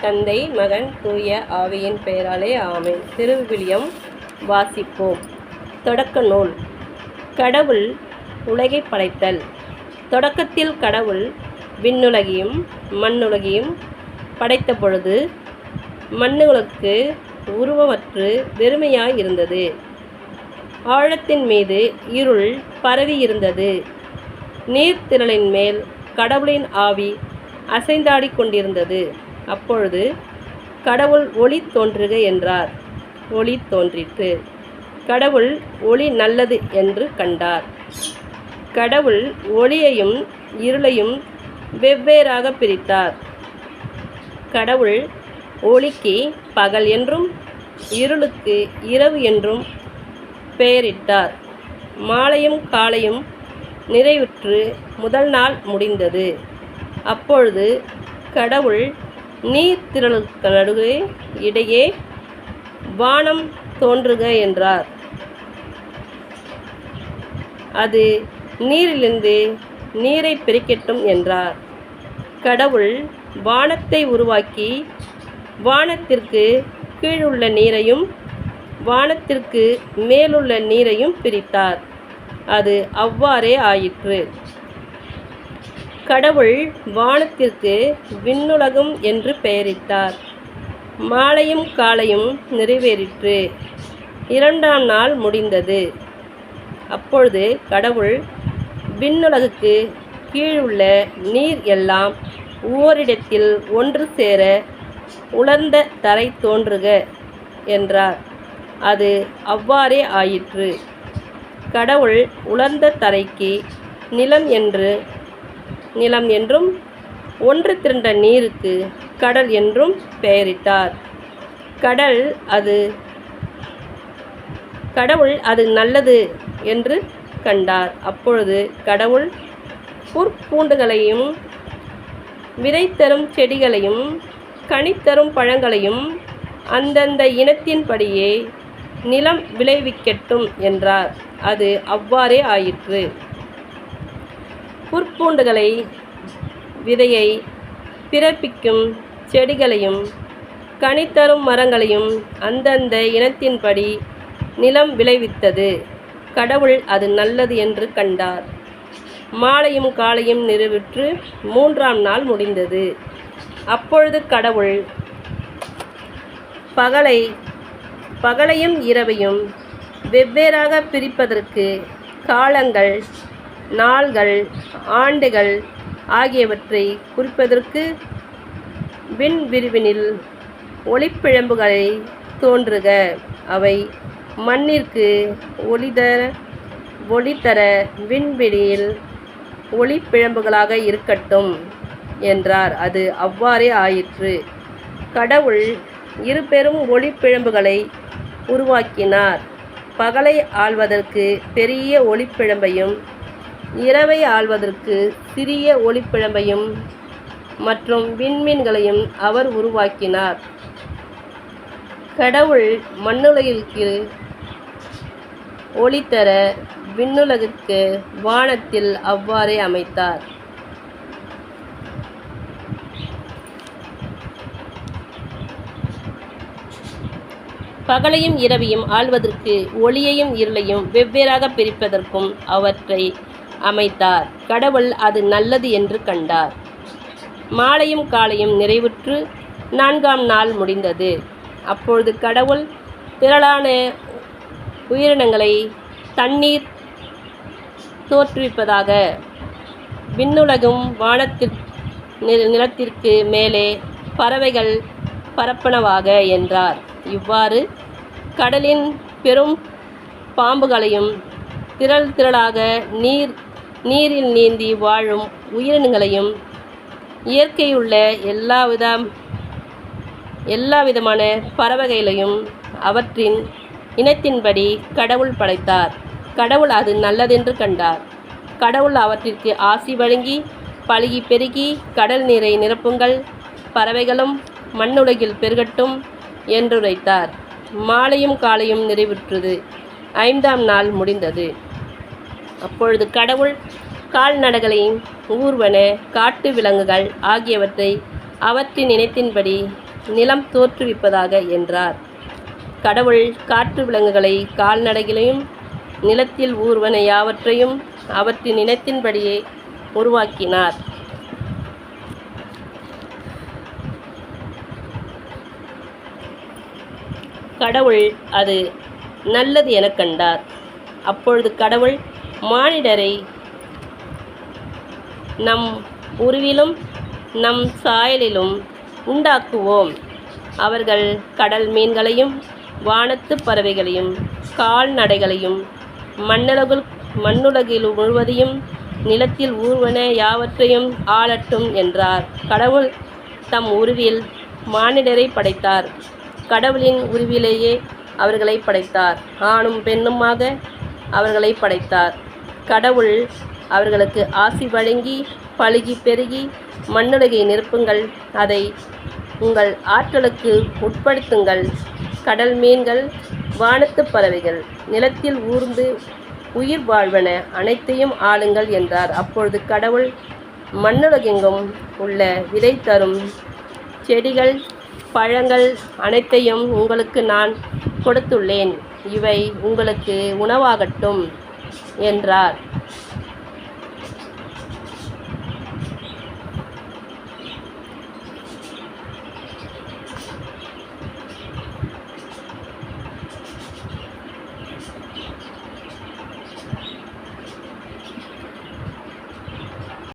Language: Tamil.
தந்தை மகன் தூய ஆவியின் பெயராலே ஆமென். திருவிவிலியம் வாசிப்போம். தொடக்க நூல். கடவுள் உலகை படைத்தல். தொடக்கத்தில் கடவுள் விண்ணுலகையும் மண்ணுலகையும் படைத்த பொழுது மண்ணுகளுக்கு உருவமற்று வெறுமையாய் இருந்தது ஆழத்தின் மீது இருள் பரவி இருந்தது நீர்த்திரளின் மேல் கடவுளின் ஆவி அசைந்தாடிக் கொண்டிருந்தது அப்பொழுது கடவுள் ஒளி தோன்றுக என்றார். ஒளி தோன்றிற்று. கடவுள் ஒளி நல்லது என்று கண்டார். கடவுள் ஒளியையும் இருளையும் வெவ்வேறாக பிரித்தார். கடவுள் ஒளிக்கு பகல் என்றும் இருளுக்கு இரவு என்றும் பெயரிட்டார். மாலையும் காலையும் நிறைவுற்று முதல் நாள் முடிந்தது. அப்பொழுது கடவுள் நீர்த்திரளுக்கு நடுவே இடையே வானம் தோன்றுக என்றார். அது நீரிலிருந்து நீரை பிரிக்கட்டும் என்றார். கடவுள் வானத்தை உருவாக்கி வானத்திற்கு கீழுள்ள நீரையும் வானத்திற்கு மேலுள்ள நீரையும் பிரித்தார். அது அவ்வாறே ஆயிற்று. கடவுள் வானத்திற்கு விண்ணுலகம் என்று பெயரிட்டார். மாலையும் காலையும் நிறைவேறிற்று. இரண்டாம் நாள் முடிந்தது. அப்பொழுது கடவுள் விண்ணுலகுக்கு கீழுள்ள நீர் எல்லாம் ஓரிடத்தில் ஒன்று சேர உலர்ந்த தரை தோன்றுக என்றார். அது அவ்வாறே ஆயிற்று. கடவுள் உலர்ந்த தரைக்கு நிலம் என்று நிலம் என்றும் ஒன்று திரண்ட நீருக்கு கடல் என்றும் பெயரிட்டார். கடல் அது கடவுள் அது நல்லது என்று கண்டார். அப்பொழுது கடவுள் புற்பூண்டுகளையும் விதை தரும் செடிகளையும் கனித்தரும் பழங்களையும் அந்தந்த இனத்தின்படியே நிலம் விளைவிக்கட்டும் என்றார். அது அவ்வாறே ஆயிற்று. புற்பூண்டுகளை விதையை பிறப்பிக்கும் செடிகளையும் கனித்தரும் மரங்களையும் அந்தந்த இனத்தின்படி நிலம் விளைவித்தது. கடவுள் அது நல்லது என்று கண்டார். மாலையும் காலையும் நிறுவிற்று மூன்றாம் நாள் முடிந்தது. அப்பொழுது கடவுள் பகலை பகலையும் இரவையும் வெவ்வேறாக பிரிப்பதற்கு காலங்கள் நாள்கள் ஆண்டுகள் ஆகியவற்றை குறிப்பதற்கு விண்விரிவினில் ஒளிப்பிழம்புகளை தோன்றுக. அவை மண்ணிற்கு ஒளிதர ஒளித்தர விண்வெளியில் ஒளிப்பிழம்புகளாக இருக்கட்டும் என்றார். அது அவ்வாறே ஆயிற்று. கடவுள் இரு பெரும் ஒளிப்பிழம்புகளை உருவாக்கினார். பகலை ஆள்வதற்கு பெரிய ஒளிப்பிழம்பையும் இரவை ஆள்வதற்கு சிறிய ஒளிப்பிழம்பையும் மற்றும் விண்மீன்களையும் அவர் உருவாக்கினார். கடவுள் மண்ணுலகிற்கு ஒளி தர விண்ணுலகிற்கு வானத்தில் அவ்வாறே அமைத்தார். பகலையும் இரவையும் ஆள்வதற்கு ஒளியையும் இருளையும் வெவ்வேறாக பிரிப்பதற்கும் அவற்றை அமைத்தார். கடவுள் அது நல்லது என்று கண்டார். மாலையும் காலையும் நிறைவுற்று நான்காம் நாள் முடிந்தது. அப்பொழுது கடவுள் திரளான உயிரினங்களை தண்ணீர் தோற்றுவிப்பதாக விண்ணுலகும் வானத்திற் நிலத்திற்கு மேலே பறவைகள் பரப்பனவாக என்றார். இவ்வாறு கடலின் பெரும் பாம்புகளையும் திரள் திரளாக நீர் நீரில் நீந்தி வாழும் உயிரினங்களையும் இயற்கையுள்ள எல்லா வித எல்லா விதமான பறவைகளையும் அவற்றின் இனத்தின்படி கடவுள் படைத்தார். கடவுள் அது நல்லதென்று கண்டார். கடவுள் அவற்றிற்கு ஆசி வழங்கி பழுகி பெருகி கடல் நீரை நிரப்புங்கள் பறவைகளும் மண்ணுலகில் பெருகட்டும் என்றுரைத்தார். மாலையும் காலையும் நிறைவுற்றது. ஐந்தாம் நாள் முடிந்தது. அப்பொழுது கடவுள் கால்நடைகளையும் ஊர்வன காட்டு விலங்குகள் ஆகியவற்றை அவற்றின் இனத்தின்படி நிலம் தோற்றுவிப்பதாக என்றார். கடவுள் காட்டு விலங்குகளை கால்நடைகளையும் நிலத்தில் ஊர்வன யாவற்றையும் அவற்றின் இனத்தின்படியே உருவாக்கினார். கடவுள் அது நல்லது எனக் கண்டார். அப்பொழுது கடவுள் மானிடரை நம் உருவிலும் நம் சாயலிலும் உண்டாக்குவோம். அவர்கள் கடல் மீன்களையும் வானத்து பறவைகளையும் கால்நடைகளையும் மண்ணுலகுள் மண்ணுலகில் முழுவதையும் நிலத்தில் ஊர்வன யாவற்றையும் ஆளட்டும் என்றார். கடவுள் தம் உருவில் மானிடரை படைத்தார். கடவுளின் உருவிலேயே அவர்களை படைத்தார். ஆணும் பெண்ணுமாக அவர்களை படைத்தார். கடவுள் அவர்களுக்கு ஆசி வழங்கி பழுகி பெருகி மண்ணுலகை நிரப்புங்கள். அதை உங்கள் ஆற்றலுக்கு உட்படுத்துங்கள். கடல் மீன்கள் வானத்துப் பறவைகள் நிலத்தில் ஊர்ந்து உயிர் வாழ்வன அனைத்தையும் ஆளுங்கள் என்றார். அப்பொழுது கடவுள் மண்ணுலகெங்கும் உள்ள விதை தரும் செடிகள் பழங்கள் அனைத்தையும் உங்களுக்கு நான் கொடுத்துள்ளேன். இவை உங்களுக்கு உணவாகட்டும். என்றார்.